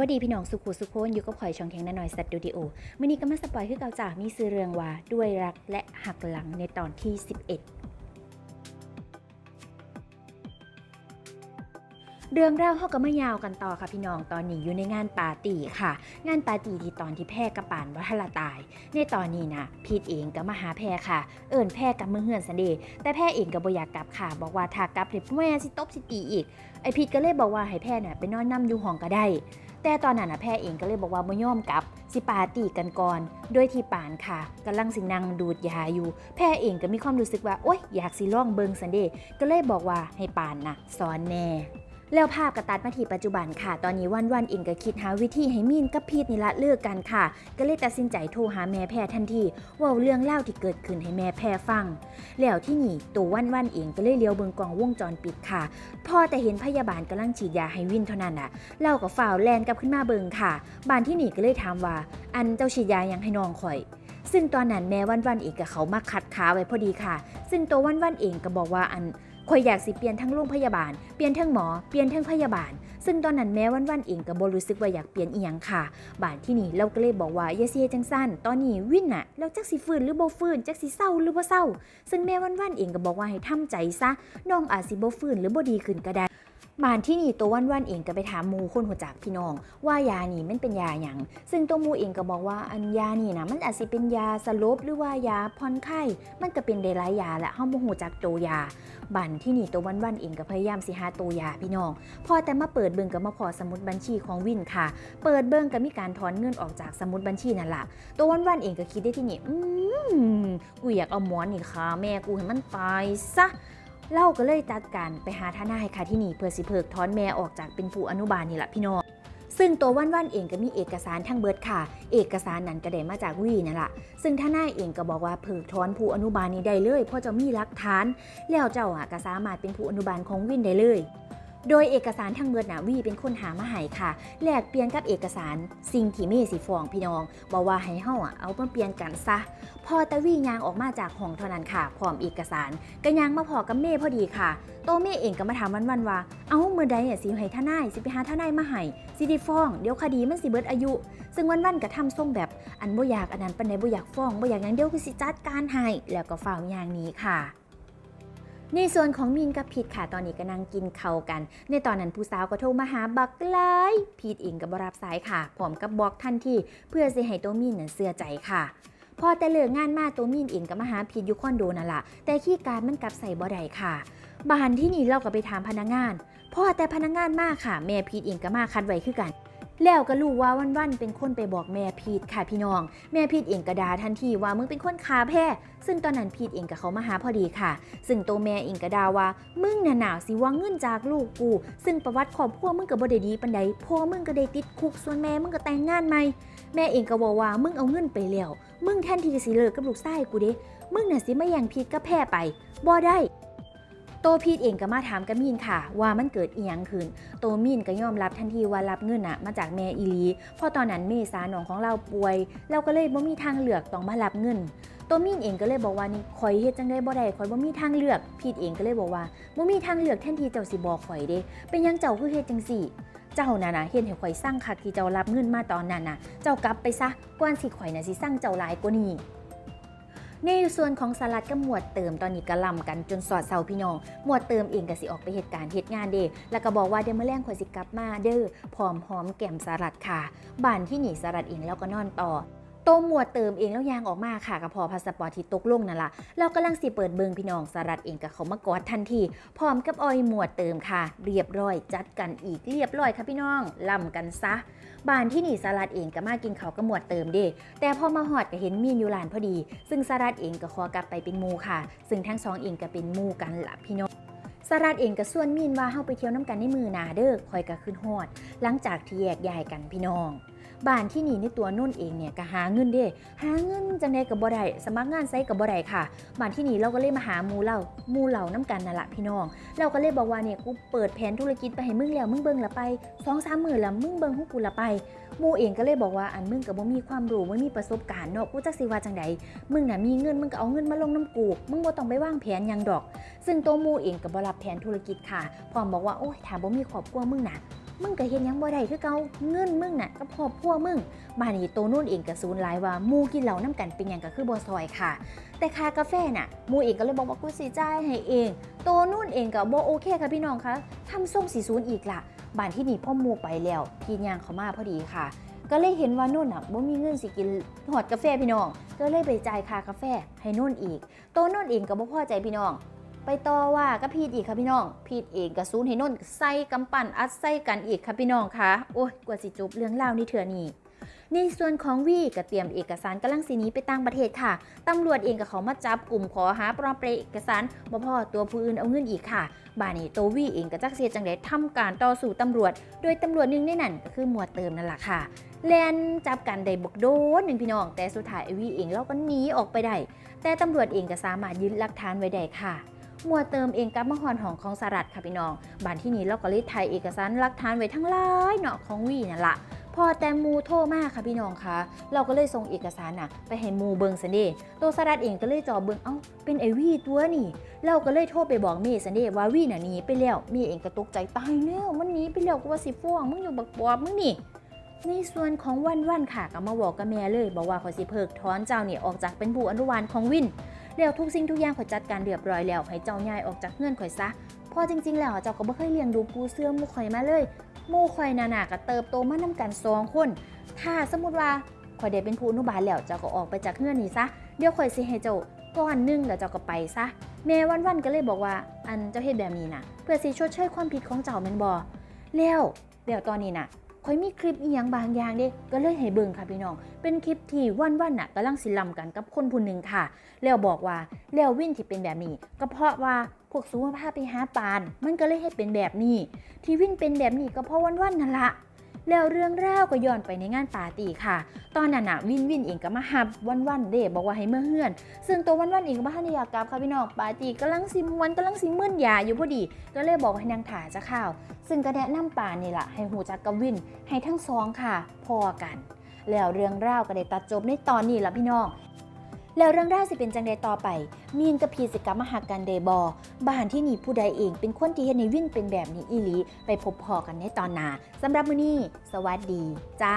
วัสดีพี่น้องสุขุสุโคนอยู่กับข่อยช่องแข็งนาหน่อยสตูดิโอมื่อนี้ก็มาสปอยคือเก่าจากมีซื้อเรื่องว่าด้วยรักและหักหลังในตอนที่ 11 เรื่องเล่าเขาก็ไม่ยาวกันต่อค่ะพี่น้องตอนนี้อยู่ในงานปาร์ตี้ค่ะ งานปาร์ตี้ที่ตอนที่แพร่กระปานวัฒละตาย ในตอนนี้นะพีทเองก็มาหาแพรค่ะ เอิญแพรกับมือเฮือนสันเดย์แต่แพรเองก็บ่อยากกลับค่ะ บอกว่าถ้ากลับเนี่ยแม่สิตบสิตีอีกไอพีทก็เลยบอกว่าให้แพรเนี่ยไปนอนนํอยู่ห้องก็ได้ แต่ตอนนั้นนะแพรเองก็เลยบอกว่าบ่ยอมกลับสิปาร์ตี้กันก่อนด้วยที่ปานค่ะกำลังสินั่งดูดยาอยู่ แพรเองก็มีความรู้สึกว่าโอ๊ยอยากสิลองเบิงสันเดก็เลยบอกว่าให้ปานนะสอนแน่ แล้วภาพกระตัดมาที่ปัจจุบันค่ะ ตอนนี้วันวันๆเองก็คิดหาวิธีให้มีนกับพีทนี่ละเลิกกันค่ะ ก็เลยตัดสินใจโทรหาแม่แพรทันทีเว่าเรื่องเล่าที่เกิดขึ้นให้แม่แพรฟัง แล้วที่นี่ตัววันวันเองก็เลยเลี้ยวเบิงกล้องวงจรปิดค่ะ พอแต่เห็นพยาบาลกำลังฉีดยาให้วินเท่านั้นน่ะเล่ากับฝ่าวแลนกับขึ้นมาเบิงค่ะ บ้านที่นี่ก็เลยถามว่า อันเจ้าฉีดยายังให้น้องข่อยซึ่งตอนนั้นแม่วันวันเองกับเขามาขัดขาไว้พอดีค่ะ ซึ่งตัววันวันเองก็บอกว่าอัน ข่อยอยากสิเปลี่ยนทั้งโรงพยาบาล เปลี่ยนทั้งหมอ เปลี่ยนทั้งพยาบาล ซึ่งตอนนั้นแม่วันวันเองก็บ่รู้สึกว่าอยากเปลี่ยนอีหยังค่ะบ้านที่นี่เราก็เลยบอกว่าอย่าเสียจังสั้น ตอนนี้วินน่ะแล้วจักสิฟื้นหรือบ่ฟื้นจักสิเศร้าหรือบ่เศร้า ซึ่งแม่วันวันเองก็บอกว่าให้ทำใจซะ น้องอาจสิบ่ฟื้นหรือบ่ดีขึ้นก็ได้ บานที่นี่ตัววันวันเองก็ไปถามหมูคนหัวจักพี่น้อง ว่ายานี่มันเป็นยาหยังซึ่งตัวหมูเองก็บอกว่าอันยานี่นะมันอาจสิเป็นยาสลบหรือว่ายาผ่อนไข้มันก็เป็นได้หลายยาและเฮาบ่ฮู้จักตัวยาบ้านที่นี่ตัววันวันเองก็พยายามสิหาตัวยาพี่น้องพอแต่มาเปิดเบิ่งก็มาพอสมุดบัญชีของวินค่ะ เปิดเบิ่งก็มีการถอนเงินออกจากสมุดบัญชีนั่นแหละตัววันวันเองก็คิดได้ที่นี่อืมกูอยากเอาหมอนนี่ค่ะ แม่กูให้มันตายซะ เล่าก็เลยจัดการไปหาทนายค่ะที่นี่เพื่อสิเพิกถอนแม่ออกจากเป็นผู้อนุบาลนี่แหละพี่น้องซึ่งตัววันวันเองก็มีเอกสารทั้งเบิดค่ะ เอกสารนั้นก็ได้มาจากวีนั่นแหละซึ่งทนายเองก็บอกว่าเพิกถอนผู้อนุบาลนี้ได้เลยเพราะจะมีหลักฐาน แล้วเจ้าอะก็สามารถเป็นผู้อนุบาลของวินได้เลย โดยเอกสารทั้งเบิดนะวีเป็นคนหามาให้ค่ะ แลกเปลี่ยนกับเอกสารสิ่งที่เมสิฟ้องพี่น้องบอกว่าให้เฮาอะเอามาเปลี่ยนกันซะ พอตะวียางออกมาจากห้องเท่านั้นค่ะพร้อมเอกสารก็ยังมาพอกับเม่พอดีค่ะ โตเม่เองก็มาถามวันวันว่า เอ้าเมื่อใดอะสิให้ทนายสิไปหาทนายมาให้สิได้ฟ้องเดี๋ยวคดีมันสิเบิดอายุ ซึ่งวันวันก็ทำทรงแบบอันบ่อยากอันนั้นปานใดบ่อยากฟ้องบ่อยากอย่างเดียวคือสิจัดการให้แล้วก็ฝ่าวอย่างนี้ค่ะ ในส่วนของมีนกับพีทค่ะตอนนี้ก็นั่งกินเขากัน ในตอนนั้นผู้สาวก็โทรมาหาบักไลพีทเองก็บ่รับสายค่ะพร้อมกับบอกทันทีเพื่อสิให้ตัวมีนน่ะเสื่อใจค่ะ พอแต่เลิกงานมาตัวมีนเองก็มาหาพีทอยู่คอนโดนั่นละแต่ขี้การมันกลับใส่บ่ได้ค่ะบ้านที่นี่เราก็ไปถามพนักงานพอแต่พนักงานมากค่ะแม่พีทเองก็มาคัดไว้คือกัน แล้วก็รู้ว่าวันๆเป็นคนไปบอกแม่พีทค่ะพี่น้อง แม่พีทเองก็ด่าทันทีว่ามึงเป็นคนขาแพ้ซึ่งตอนนั้นพีทเองกับเขามาหาพอดีค่ะ ซึ่งตัวแม่เองก็ด่าว่ามึงน่ะหนาวสิว่าเงินจากลูกกู ซึ่งประวัติครอบครัวมึงก็บ่ได้ดีปานใดพ่อมึงก็ได้ติดคุกส่วนแม่มึงก็แต่งงานใหม่แม่เองก็บอกว่ามึงเอาเงินไปแล้วมึงแทนที่จะสิเลิกกับลูกชายกูเด้มึงน่ะสิไมาแย่งพีทกับแพ้ไปบ่ได้ โตพีทเองก็มาถามกมีนค่ะ ว่ามันเกิดอีหยังขึ้นโตมีนก็ยอมรับทันทีว่ารับเงินอะมาจากแม่อีลีเพราะตอนนั้นเมษาหนองของเราป่วย เราก็เลยบ่มีทางเลือกต้องมารับเงินโตมีนเองก็เลยบอกว่านี่ข่อยเฮ็ดจังได๋บ่ได้ข่อยบ่มีทางเลือกพีทเองก็เลยบอกว่าบ่มีทางเลือกแทนที่เจ้าสิบอกข่อยเด้ เป็นยังเจ้าคือเฮ็ดจังซี่เจ้าน่ะนะเฮ็ดให้ข่อยสั่งคักที่เจ้ารับเงินมาตอนนั้นน่ะ เจ้ากลับไปซะก่อนสิข่อยน่ะสิสั่งเจ้าหลายกว่านี้ ในส่วนของสลัดกับหมวดเติมตอนนี้กระลำกันจนสอดเสาพี่น้อง หมวดเติมเองก็สิออกไปเหตุการณ์เหตุงานเด้แล้วก็บอกว่าเดี๋ยวมื่อแรงข่อยสิกลับมาเด้อพร้อมหอมแก้มสลัดค่ะบ้านที่หนีสลัดเองแล้วก็นอนต่อ โตหมวดเติมเองแล้วยางออกมาค่ะกับพอพาสปอร์ตที่ตกลงนั่นล่ะแล้วกำลังสิเปิดเบิงพี่น้องสลัดเองกับเขามากอดทันทีพร้อมกับออยหมวดเติมค่ะ เรียบร้อย จัดกันอีกเรียบร้อยค่ะพี่น้องล่ำกันซะบ้านที่หนีสลัดเองก็มากินเขากับหมวดเติมเด้แต่พอมาหอดก็เห็นมีนอยู่ลานพอดี ซึ่งสลัดเองก็ขอกลับไปเป็นมูค่ะ ซึ่งทั้งสองเองก็เป็นมูกันละพี่น้องสลัดเองก็ส่วนมีนว่าเฮาไปเที่ยวน้ำกันในมือนาเด้อคอยก็ขึ้นฮอด หลังจากที่แยกย้ายกันพี่น้อง บ้านที่นี่ในตัวนุ่นเองเนี่ยก็หาเงินเด้หาเงินจังไดกับบ่ได้สมัครงานไซกับบ่ได้ค่ะบ้านที่นี่เราก็เลยมาหามูเรามูเหล่าน้ำกันนั่นละพี่น้อง เราก็เลยบอกว่าเนี่ยกูเปิดแผนธุรกิจไปให้มึงแล้วมึงเบิ่งละไปสองสามหมื่นละมึงเบิ่งของกูละไปมูเองก็เลยบอกว่าอันมึงกับบ่มีความรู้บ่มีประสบการณ์เนาะกูจักสิว่าจังใดมึงน่ะมีเงินมึงก็เอาเงินมาลงน้ำกูมึงบ่ต้องไปวางแผนยังดอก ซึ่งตัวมูเองก็บ่รับแผนธุรกิจค่ะพร้อมบอกว่าโอ้ยถ้าบ่มีครอบครัวมึงน่ะ มึงก็เฮ็ดหยังบ่ได้คือเกาเงินมึงน่ะก็ครอบครัวมึงมานี่โตนู่นเองก็สูญหลายว่ามูกินเหล้านํกันเป็นหยังก็คือบ่ซอยค่ะ แต่คากาแฟน่ะมูเองก็เลยบอกว่ากูสิจ่ายให้เอง โตนู่นเองก็บ่โอเคค่ะพี่น้องคะทำส่งสีศูนย์อีกล่ะบ้านที่นี่พ่อมูไปแล้วพี่ยางเขามาพอดีค่ะ ก็เลยเห็นว่านุ่นอะบ่มีเงินสิกินหอดกาแฟพี่น้อง ก็เลยไปจ่ายค่ากาแฟให้นุ่นอีก โตนุ่นเองก็บ่พอใจพี่น้อง ไปต่อว่าก็พีดอีกค่ะพี่น้อง พีดเองกับซูนให้นุ่นใส่กำปั้นอัดใส่กันอีกค่ะพี่น้องค่ะโอ้ยกว่าสิจบเรื่องเล่านี่เถื่อนี่ในส่วนของวีก็เตรียมเอกสารกำลังสีนี้ไปต่างประเทศค่ะ ตำรวจเองก็เขามาจับกลุ่มขอหาปลอมแปลงเอกสารบ่พอตัวผู้อื่นเอาเงินอีกค่ะ บานี้โตววีเองก็จักเสียจังไดทำการต่อสู้ตำรวจ โดยตำรวจหนึ่งในนั้นก็คือหมวดเติมนั่นแหละค่ะแลนจับกันได้บกโดนหนึ่งพี่น้อง แต่สุดท้ายวีเองเราก็หนีออกไปได้ แต่ตำรวจเองก็สามารถยึดหลักฐานไว้ได้ค่ะ มัวเติมเองกับมหอนหองของสหรัฐค่ะพี่น้องบ้านที่นี้เราก็เลยถ่ายเอกสารหลักฐานไว้ทั้งหลายเนาะของวีนั่นละพอแตงมูโทรมากค่ะพี่น้องคะเราก็เลยส่งเอกสารน่ะ ไปให้มูเบิงซันเดย์ตัวสรัฐเองก็เลยจอเบิงเอ้าเป็นไอวีตัวนี่ เราก็เลยโทรไปบอกเมย์ซันเดย์ว่าวีน่ะหนีไปแล้วเมย์เองก็ตกใจตายแล้วมันหนีไปแล้วก็ว่าสิฟ้องมึงอยู่บักบอบมึงนี่ในส่วนของวันวันค่ะก็มาบอกกับแม่เลย บอกว่าขอสิเพิกถอนเจ้าเนี่ยออกจากเป็นผู้อนุบาลของวิน แล้วทุกสิ่งทุกอย่างขอยจัดการเรียบร้อยแล้วให้เจ้าย้ายออกจากเงื่อนข่อยซะพอจริง ๆ แล้วเจ้าก็บ่เคยเลี้ยงดูปูเสื้อมูข่อยมาเลยมูข่อยนานาก็เติบโตมานํกันสองคน ถ้าสมมติว่าข่อยได้เป็นผู้อนุบาลแล้วเจ้าก็ออกไปจากเงื่อนนี้ซะเดี๋ยวข่อยสิให้เจ้าก้อนหนึงแล้วเจ้าก็ไปซะแม่วันวันๆก็เลยบอกว่าอันเจ้าเฮ็ดแบบนี้นะเพื่อสิชดเชยความผิดของเจ้าแม่นบ่แล้วแล้วตอนนี้น่ะ ข่อยมีคลิปอีหยังบางอย่างเด้ก็เลยให้เบิ่งค่ะพี่น้อง เป็นคลิปที่วันวันน่ะกำลังสิลำกันกับคนผู้หนึ่งค่ะ แล้วบอกว่าแล้ววินที่เป็นแบบนี้ ก็เพราะว่าพวกซูมาพาไปหาปาน มันก็เลยให้เป็นแบบนี้ ที่วินเป็นแบบนี้ก็เพราะวันวันนั่นละ แล้วเรื่องราวก็ย้อนไปในงานปาร์ตี้ค่ะ ตอนนั้นน่ะวินวินเองก็มาหับวันวันเดบอกว่าให้เมื่อเฮือน ซึ่งตัววันวันเองก็บ่ทันอยากกลับค่ะพี่น้องปาร์ตี้กำลังสิมวันกำลังสิมึนยาอยู่พอดี ก็เลยบอกให้นางถ่าจะข้าว ซึ่งก็แนะนำป่านี่แหละให้หูจักกับวินให้ทั้งสองค่ะ พอกัน แล้วเรื่องราวก็ได้ตัดจบในตอนนี้ละพี่น้อง แล้วเรื่องราวสิเป็นจังใดต่อไป มีนกับพีสิกรรมมหากันเดบอบ้านที่นี่ผู้ใดเอง เป็นคนที่เห็นในวิ่นเป็นแบบนี้อีหลี ไปพบพอกันในตอนหนาสำหรับมื้อนี้ สวัสดี จ้า